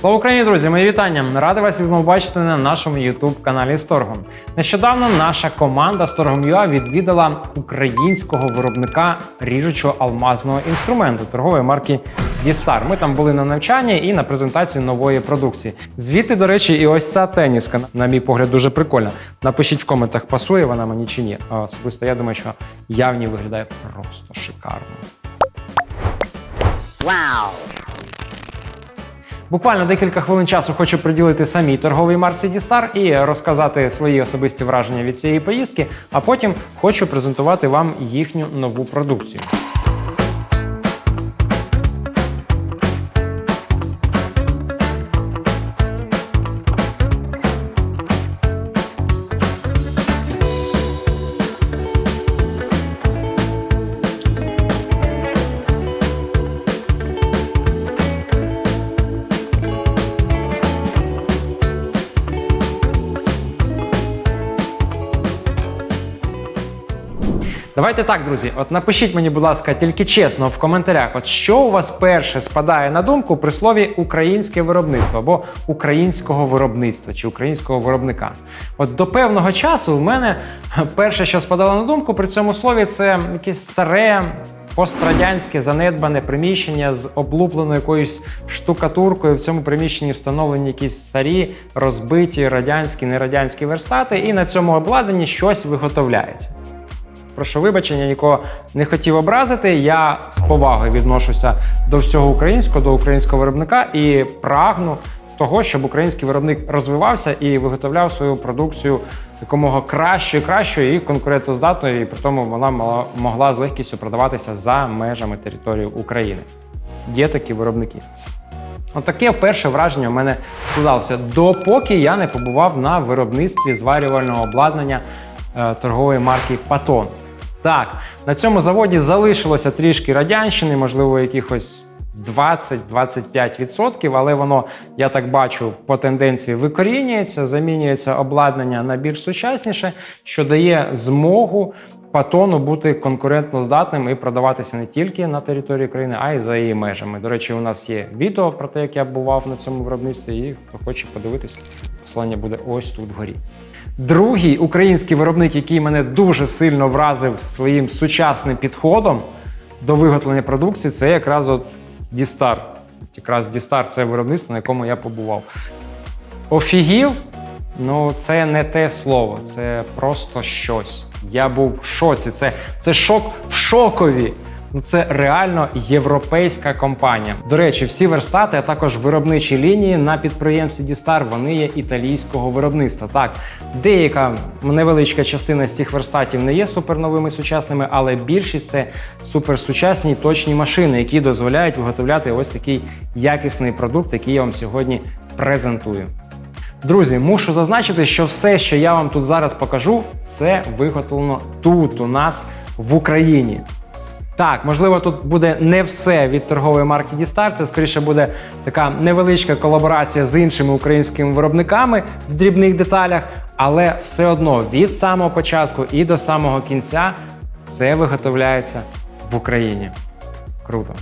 Слава Україні, друзі! Мої вітання! Радий вас і знову бачити на нашому youtube каналі Сторгом. Нещодавно наша команда Сторгом.ua відвідала українського виробника ріжучого алмазного інструменту торгової марки Дістар. Ми там були на навчанні і на презентації нової продукції. Звідти, до речі, і ось ця теніска, на мій погляд, дуже прикольна. Напишіть в коментах, пасує вона мені чи ні. Особисто я думаю, що явні виглядає просто шикарно. Буквально декілька хвилин часу хочу приділити самій торговій марці Дістар і розказати свої особисті враження від цієї поїздки, а потім хочу презентувати вам їхню нову продукцію. Давайте так, друзі. От напишіть мені, будь ласка, тільки чесно в коментарях, от що у вас перше спадає на думку при слові українське виробництво або українського виробництва чи українського виробника. От до певного часу в мене перше, що спадало на думку при цьому слові, це якесь старе. Пострадянське занедбане приміщення з облупленою якоюсь штукатуркою. В цьому приміщенні встановлені якісь старі, розбиті радянські, нерадянські верстати, і на цьому обладнанні щось виготовляється. Прошу вибачення, нікого не хотів образити. Я з повагою відношуся до всього українського, до українського виробника і прагну того, щоб український виробник розвивався і виготовляв свою продукцію якомога кращою, кращою і конкурентоздатною, і при тому вона могла з легкістю продаватися за межами території України. Є такі виробники. Отаке перше враження у мене складалося, допоки я не побував на виробництві зварювального обладнання е, торгової марки Патон. Так, на цьому заводі залишилося трішки радянщини, можливо, якихось 20-25%, але воно, я так бачу, по тенденції викорінюється, замінюється обладнання на більш сучасніше, що дає змогу патону бути конкурентно здатним і продаватися не тільки на території країни, а й за її межами. До речі, у нас є відео про те, як я бував на цьому виробництві, і хто хоче подивитися, посилання буде ось тут вгорі. Другий український виробник, який мене дуже сильно вразив своїм сучасним підходом до виготовлення продукції, це якраз от Дістар. Якраз Дістар це виробництво, на якому я побував. Офігів, ну це не те слово, це просто щось. Я був в шоці. Це, це шок в шокові. Ну, це реально європейська компанія. До речі, всі верстати, а також виробничі лінії на підприємстві Дістар, вони є італійського виробництва. Так, деяка невеличка частина з цих верстатів не є суперновими сучасними, але більшість це суперсучасні точні машини, які дозволяють виготовляти ось такий якісний продукт, який я вам сьогодні презентую. Друзі, мушу зазначити, що все, що я вам тут зараз покажу, це виготовлено тут, у нас в Україні. Так, можливо, тут буде не все від торгової марки Дістар. Це скоріше буде така невеличка колаборація з іншими українськими виробниками в дрібних деталях, але все одно від самого початку і до самого кінця це виготовляється в Україні. Круто.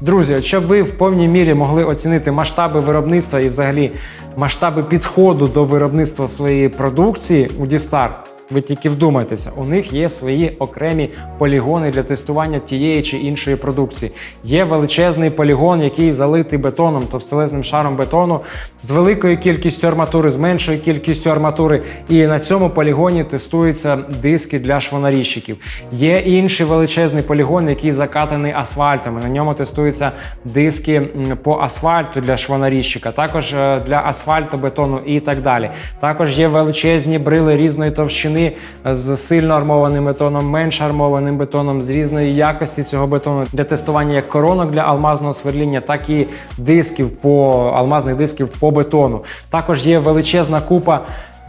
Друзі, щоб ви в повній мірі могли оцінити масштаби виробництва і взагалі масштаби підходу до виробництва своєї продукції у Дістар, ви тільки вдумайтеся, у них є свої окремі полігони для тестування тієї чи іншої продукції. Є величезний полігон, який залитий бетоном, товстелезним шаром бетону з великою кількістю арматури, з меншою кількістю арматури. І на цьому полігоні тестуються диски для швонаріжчиків. Є інший величезний полігон, який закатаний асфальтом. На ньому тестуються диски по асфальту для швонаріжчика, також е, для асфальтобетону і так далі. Також є величезні брили різної товщини е, з сильно армованим бетоном, менш армованим бетоном, з різної якості цього бетону для тестування як коронок для алмазного сверління, так і дисків по алмазних дисків по бетону. Також є величезна купа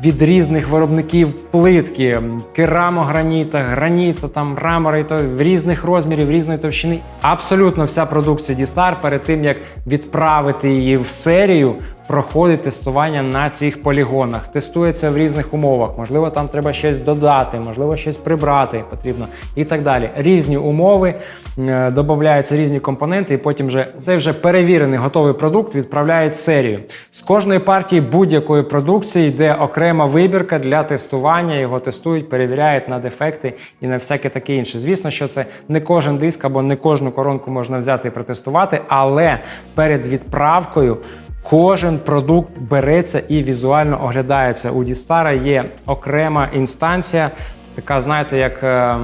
від різних виробників плитки, керамограніта, граніта, там мрамори, то в різних розмірів, різної товщини. Абсолютно вся продукція Дістар перед тим як відправити її в серію, проходить тестування на цих полігонах, тестується в різних умовах. Можливо, там треба щось додати, можливо, щось прибрати потрібно і так далі. Різні умови, е, додаються різні компоненти, і потім вже цей вже перевірений готовий продукт відправляють серію. З кожної партії будь-якої продукції йде окрема вибірка для тестування. Його тестують, перевіряють на дефекти і на всяке таке інше. Звісно, що це не кожен диск або не кожну коронку можна взяти і протестувати, але перед відправкою. Кожен продукт береться і візуально оглядається. У Дістара є окрема інстанція, така, знаєте, як е,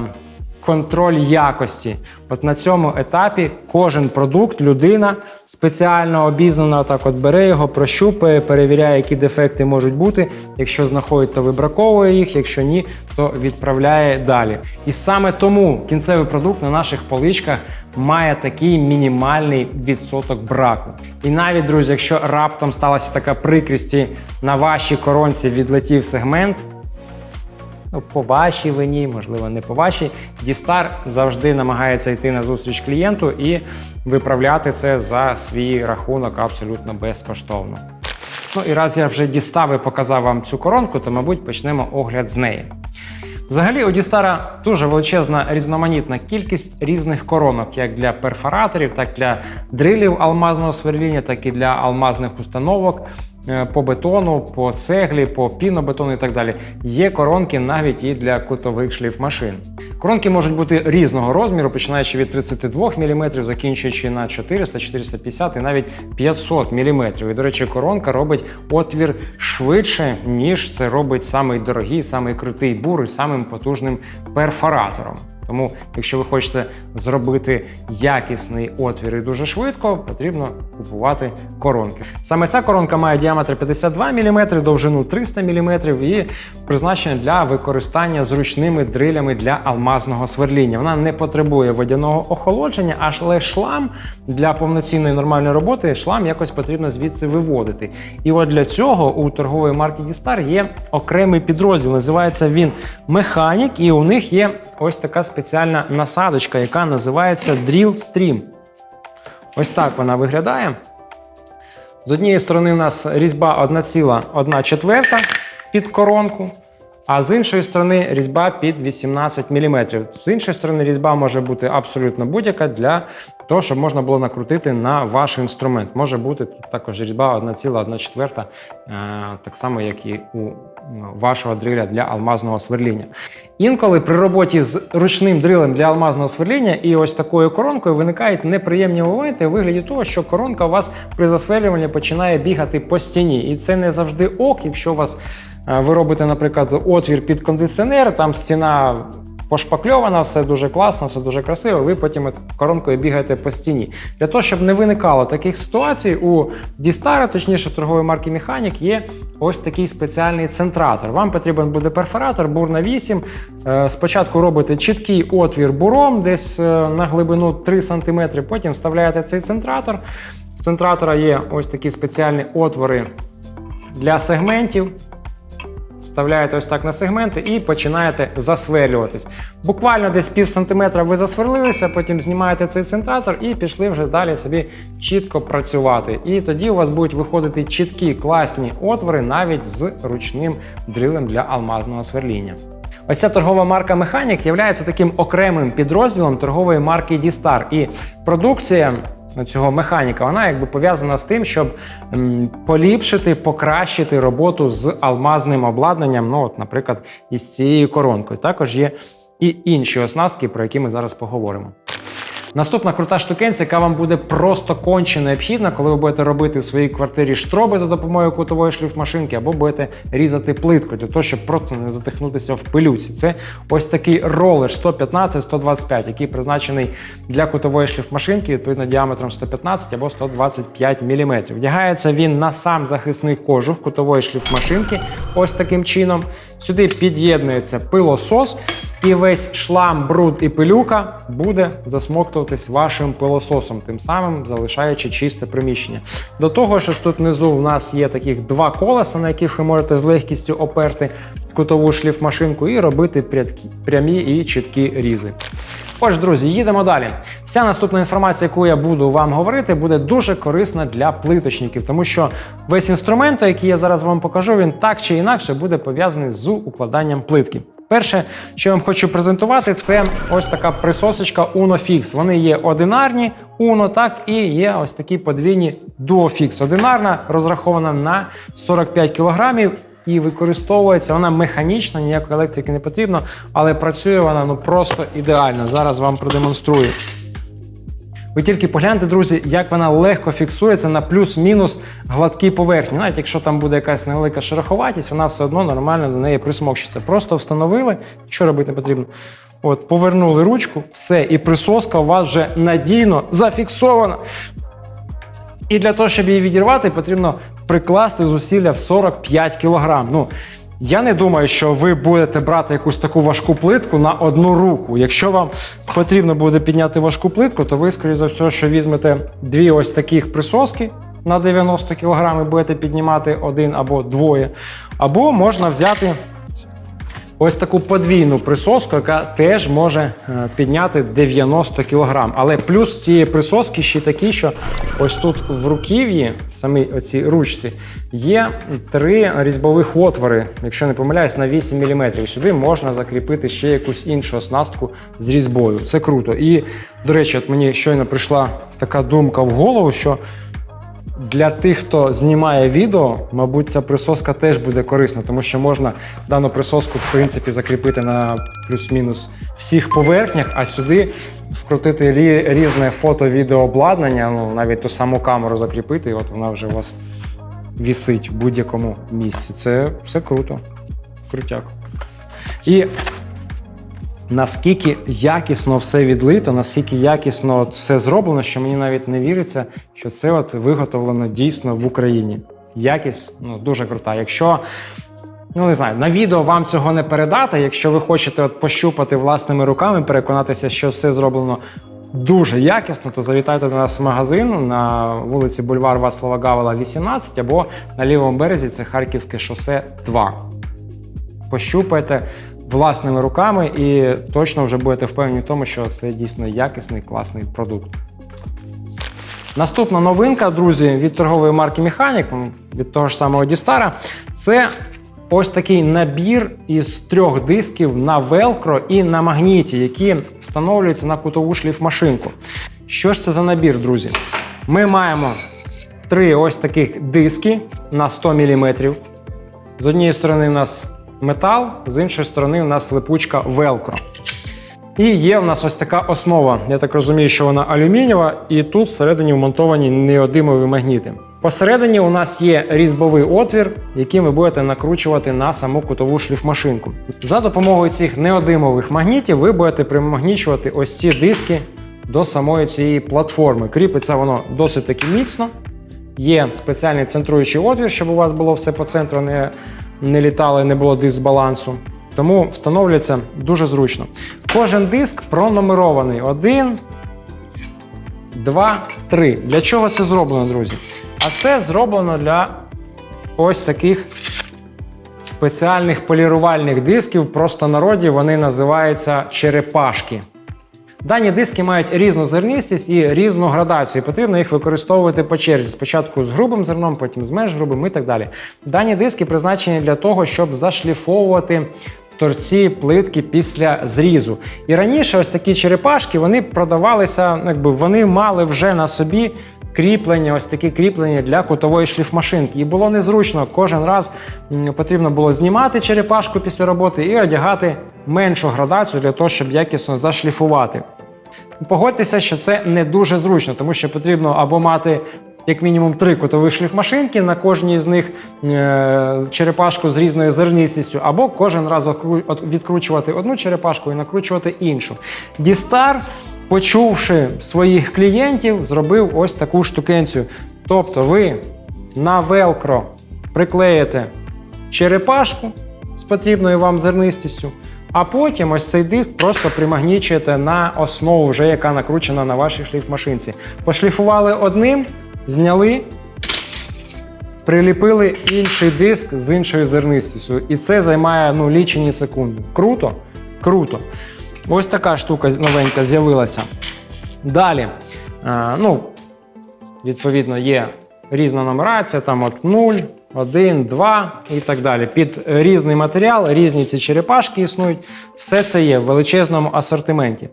контроль якості. От на цьому етапі кожен продукт людина спеціально обізнана, так от бере його, прощупує, перевіряє, які дефекти можуть бути. Якщо знаходить, то вибраковує їх, якщо ні, то відправляє далі. І саме тому кінцевий продукт на наших поличках має такий мінімальний відсоток браку. І навіть, друзі, якщо раптом сталася така прикрість і на вашій коронці відлетів сегмент. Ну, по вашій вині, можливо, не по вашій. Дістар завжди намагається йти на зустріч клієнту і виправляти це за свій рахунок абсолютно безкоштовно. Ну і раз я вже дістав і показав вам цю коронку, то, мабуть, почнемо огляд з неї. Взагалі, у Дістара дуже величезна різноманітна кількість різних коронок, як для перфораторів, так і для дрилів алмазного сверління, так і для алмазних установок по бетону, по цеглі, по пінобетону і так далі. Є коронки навіть і для кутових шліфмашин. Коронки можуть бути різного розміру, починаючи від 32 мм, закінчуючи на 400, 450 і навіть 500 мм. І, до речі, коронка робить отвір швидше, ніж це робить самий дорогий, самий крутий бур і самим потужним перфоратором. Тому, якщо ви хочете зробити якісний отвір і дуже швидко, потрібно купувати коронки. Саме ця коронка має діаметр 52 мм, довжину 300 мм і призначена для використання зручними дрилями для алмазного сверління. Вона не потребує водяного охолодження, аж але шлам для повноцінної нормальної роботи шлам якось потрібно звідси виводити. І от для цього у торгової марки Дістар є окремий підрозділ. Називається він Механік, і у них є ось така спеціальна насадочка, яка називається Drill Stream. Ось так вона виглядає. З однієї сторони, у нас різьба 1,1 четверта під коронку, а з іншої сторони різьба під 18 мм. З іншої сторони, різьба може бути абсолютно будь-яка для того, щоб можна було накрутити на ваш інструмент. Може бути тут також різьба 1,1 четверта, е, так само, як і у вашого дриля для алмазного сверління. Інколи при роботі з ручним дрилем для алмазного сверління і ось такою коронкою виникають неприємні моменти у вигляді того, що коронка у вас при засверлюванні починає бігати по стіні. І це не завжди ок, якщо у вас е, ви робите, наприклад, отвір під кондиціонер, там стіна пошпакльована, все дуже класно, все дуже красиво. Ви потім коронкою бігаєте по стіні. Для того, щоб не виникало таких ситуацій, у Дістара, точніше торгової марки Механік, є ось такий спеціальний центратор. Вам потрібен буде перфоратор, бур на 8. Е, Спочатку робите чіткий отвір буром, десь е, на глибину 3 см, потім вставляєте цей центратор. В центратора є ось такі спеціальні отвори для сегментів. Вставляєте ось так на сегменти і починаєте засверлюватись. Буквально десь пів сантиметра ви засверлилися, потім знімаєте цей центратор і пішли вже далі собі чітко працювати. І тоді у вас будуть виходити чіткі класні отвори навіть з ручним дрилем для алмазного сверління. Ось ця торгова марка Механік є таким окремим підрозділом торгової марки Дістар. І продукція цього механіка, вона якби пов'язана з тим, щоб поліпшити, покращити роботу з алмазним обладнанням. Ну, от, наприклад, із цією коронкою. Також є і інші оснастки, про які ми зараз поговоримо. Наступна крута штукенця, яка вам буде просто конче необхідна, коли ви будете робити в своїй квартирі штроби за допомогою кутової шліфмашинки, або будете різати плитку для того, щоб просто не затихнутися в пилюці. Це ось такий ролер 115-125, який призначений для кутової шліфмашинки, відповідно діаметром 115 або 125 мм. Вдягається він на сам захисний кожух кутової шліфмашинки. Ось таким чином. Сюди під'єднується пилосос. І весь шлам, бруд і пилюка буде засмоктуватись вашим пилососом, тим самим залишаючи чисте приміщення. До того що тут внизу у нас є таких два колеса, на яких ви можете з легкістю оперти кутову шліфмашинку і робити прямі і чіткі різи. Отже, друзі, їдемо далі. Вся наступна інформація, яку я буду вам говорити, буде дуже корисна для плиточників, тому що весь інструмент, який я зараз вам покажу, він так чи інакше буде пов'язаний з укладанням плитки. Перше, що я вам хочу презентувати, це ось така присосочка Uno Fix. Вони є одинарні Uno, так, і є ось такі подвійні Duo Fix. Одинарна розрахована на 45 кілограмів і використовується вона механічно, ніякої електрики не потрібно, але працює вона ну просто ідеально. Зараз вам продемонструю. Ви тільки погляньте, друзі, як вона легко фіксується на плюс-мінус гладкій поверхні. Навіть якщо там буде якась невелика шероховатість, вона все одно нормально до неї присмокчиться. Просто встановили, що робити не потрібно. От, повернули ручку, все, і присоска у вас вже надійно зафіксована. І для того, щоб її відірвати, потрібно прикласти зусилля в 45 кілограм. Ну, я не думаю, що ви будете брати якусь таку важку плитку на одну руку. Якщо вам потрібно буде підняти важку плитку, то ви, скоріше за все, що візьмете дві ось таких присоски на 90 кг і будете піднімати один або двоє. Або можна взяти ось таку подвійну присоску, яка теж може е, підняти 90 кг. Але плюс цієї присоски ще такий, що ось тут в руків'ї, в самій оцій ручці, є три різьбових отвори, якщо не помиляюсь, на 8 мм. Сюди можна закріпити ще якусь іншу оснастку з різьбою. Це круто. І, до речі, от мені щойно прийшла така думка в голову, що для тих, хто знімає відео, мабуть, ця присоска теж буде корисна, тому що можна дану присоску в принципі закріпити на плюс-мінус всіх поверхнях, а сюди вкрутити різне фото-відеообладнання, ну навіть ту саму камеру закріпити, і от вона вже у вас вісить в будь-якому місці. Це все круто. Крутяк. І наскільки якісно все відлито, наскільки якісно все зроблено, що мені навіть не віриться, що це от виготовлено дійсно в Україні. Якість ну, дуже крута. Якщо ну не знаю, на відео вам цього не передати. Якщо ви хочете от пощупати власними руками, переконатися, що все зроблено дуже якісно, то завітайте до нас в магазин на вулиці Бульвар Васлава Гавела, 18, або на лівому березі це Харківське шосе 2 пощупайте власними руками і точно вже будете впевнені в тому, що це дійсно якісний, класний продукт. Наступна новинка, друзі, від торгової марки Механік, від того ж самого Дістара, це ось такий набір із трьох дисків на велкро і на магніті, які встановлюються на кутову шліфмашинку. Що ж це за набір, друзі? Ми маємо три ось таких диски на 100 мм. З однієї сторони у нас метал, з іншої сторони у нас липучка велкро. І є в нас ось така основа. Я так розумію, що вона алюмінієва, і тут всередині вмонтовані неодимові магніти. Посередині у нас є різьбовий отвір, який ви будете накручувати на саму кутову шліфмашинку. За допомогою цих неодимових магнітів ви будете примагнічувати ось ці диски до самої цієї платформи. Кріпиться воно досить таки міцно. Є спеціальний центруючий отвір, щоб у вас було все по центру, не, не літало і не було дисбалансу. Тому встановлюється дуже зручно. Кожен диск пронумерований. Один, два, три. Для чого це зроблено, друзі? А це зроблено для ось таких спеціальних полірувальних дисків. В простонароді вони називаються черепашки. Дані диски мають різну зернистість і різну градацію. Потрібно їх використовувати по черзі. Спочатку з грубим зерном, потім з менш грубим і так далі. Дані диски призначені для того, щоб зашліфовувати торці плитки після зрізу. І раніше ось такі черепашки вони продавалися, ну, якби вони мали вже на собі. Кріплення, ось такі кріплення для кутової шліфмашинки. І було незручно. Кожен раз потрібно було знімати черепашку після роботи і одягати меншу градацію для того, щоб якісно зашліфувати. Погодьтеся, що це не дуже зручно, тому що потрібно або мати як мінімум три кутові шліфмашинки, на кожній з них е, черепашку з різною зернистістю, або кожен раз відкручувати одну черепашку і накручувати іншу. Дістар, почувши своїх клієнтів, зробив ось таку штукенцію. Тобто ви на велкро приклеїте черепашку з потрібною вам зернистістю, а потім ось цей диск просто примагнічуєте на основу, вже яка накручена на вашій шліфмашинці. Пошліфували одним, зняли, приліпили інший диск з іншою зернистістю. І це займає ну, лічені секунди. Круто? Круто. Ось така штука новенька з'явилася. Далі, е, ну, відповідно, є різна нумерація, там от 0, 1, 2 і так далі. Під різний матеріал, різні ці черепашки існують. Все це є в величезному асортименті.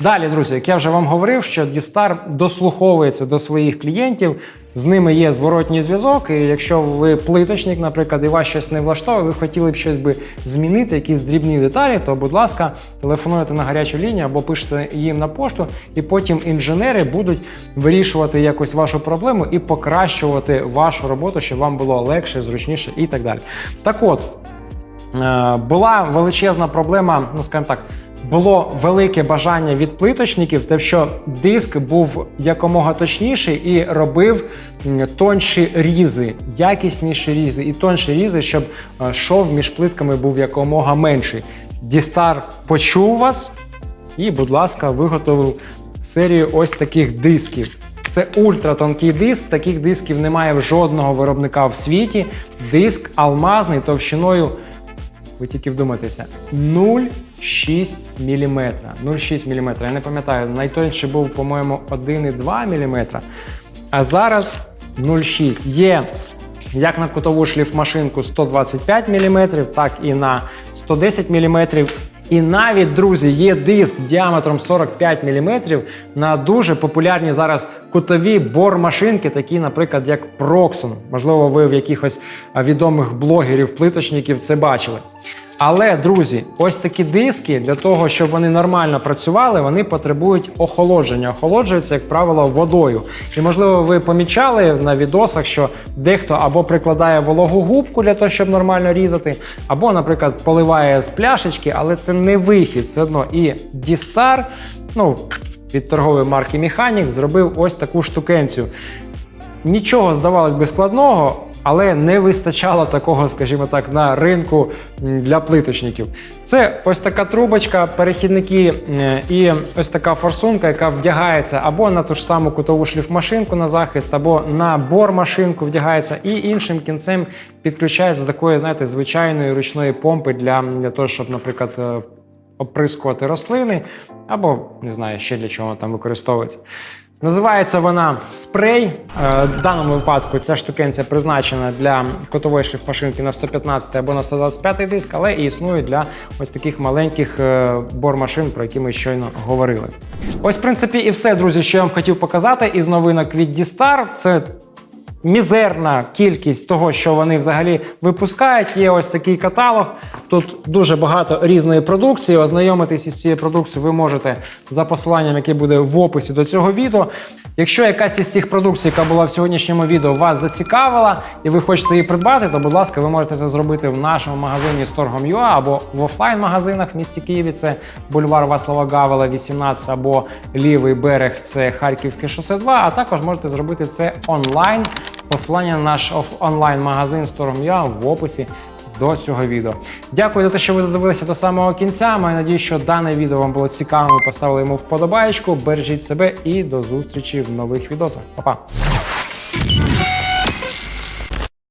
Далі, друзі, як я вже вам говорив, що Дістар дослуховується до своїх клієнтів. З ними є зворотній зв'язок, і якщо ви плиточник, наприклад, і вас щось не влаштовує, ви хотіли б щось би змінити, якісь дрібні деталі, то, будь ласка, телефонуйте на гарячу лінію або пишете їм на пошту, і потім інженери будуть вирішувати якось вашу проблему і покращувати вашу роботу, щоб вам було легше, зручніше і так далі. Так от. Е, Була величезна проблема, ну скажімо так, було велике бажання від плиточників, те, що диск був якомога точніший і робив тонші різи, якісніші різи і тонші різи, щоб е, шов між плитками був якомога менший. Дістар почув вас і, будь ласка, виготовив серію ось таких дисків. Це ультратонкий диск. Таких дисків немає в жодного виробника в світі. Диск алмазний товщиною ви тільки вдумайтеся, 0,6 мм. 0,6 мм. Я не пам'ятаю, найтонший був, по-моєму, 1,2 мм. А зараз 0,6. Є як на кутову шліфмашинку 125 мм, так і на 110 мм. І навіть, друзі, є диск діаметром 45 мм на дуже популярні зараз кутові бор-машинки, такі, наприклад, як Proxon. Можливо, ви в якихось відомих блогерів, плиточників це бачили. Але, друзі, ось такі диски для того, щоб вони нормально працювали, вони потребують охолодження. Охолоджуються, як правило, водою. І можливо, ви помічали на відосах, що дехто або прикладає вологу губку для того, щоб нормально різати, або, наприклад, поливає з пляшечки, але це не вихід. Все одно і Дістар, ну від торгової марки Механік, зробив ось таку штукенцію. Нічого здавалось би складного, але не вистачало такого, скажімо так, на ринку для плиточників. Це ось така трубочка, перехідники е, і ось така форсунка, яка вдягається або на ту ж саму кутову шліфмашинку на захист, або на бор-машинку вдягається, і іншим кінцем підключається до такої, знаєте, звичайної ручної помпи для, для того, щоб, наприклад, е, оприскувати рослини, або не знаю, ще для чого там використовується. Називається вона спрей. Е, В даному випадку ця штукенція призначена для котової шліфмашинки на 115 або на 125 диск, але і існує для ось таких маленьких бормашин, про які ми щойно говорили. Ось, в принципі, і все, друзі, що я вам хотів показати із новинок від Дістар. Це мізерна кількість того, що вони взагалі випускають. Є ось такий каталог. Тут дуже багато різної продукції. Ознайомитись із цією продукцією ви можете за посиланням, яке буде в описі до цього відео. Якщо якась із цих продукцій, яка була в сьогоднішньому відео, вас зацікавила і ви хочете її придбати, то будь ласка, ви можете це зробити в нашому магазині Storgom.ua або в офлайн-магазинах в місті Києві. Це бульвар Васлава Гавела, 18, або лівий берег, це Харківське шосе 2. А також можете зробити це онлайн. Посилання на наш онлайн-магазин Storgom.ua в описі до цього відео. Дякую за те, що ви додивилися до самого кінця. Маю надію, що дане відео вам було цікавим. Ви поставили йому вподобаєчку. Бережіть себе і до зустрічі в нових відосах. Па-па!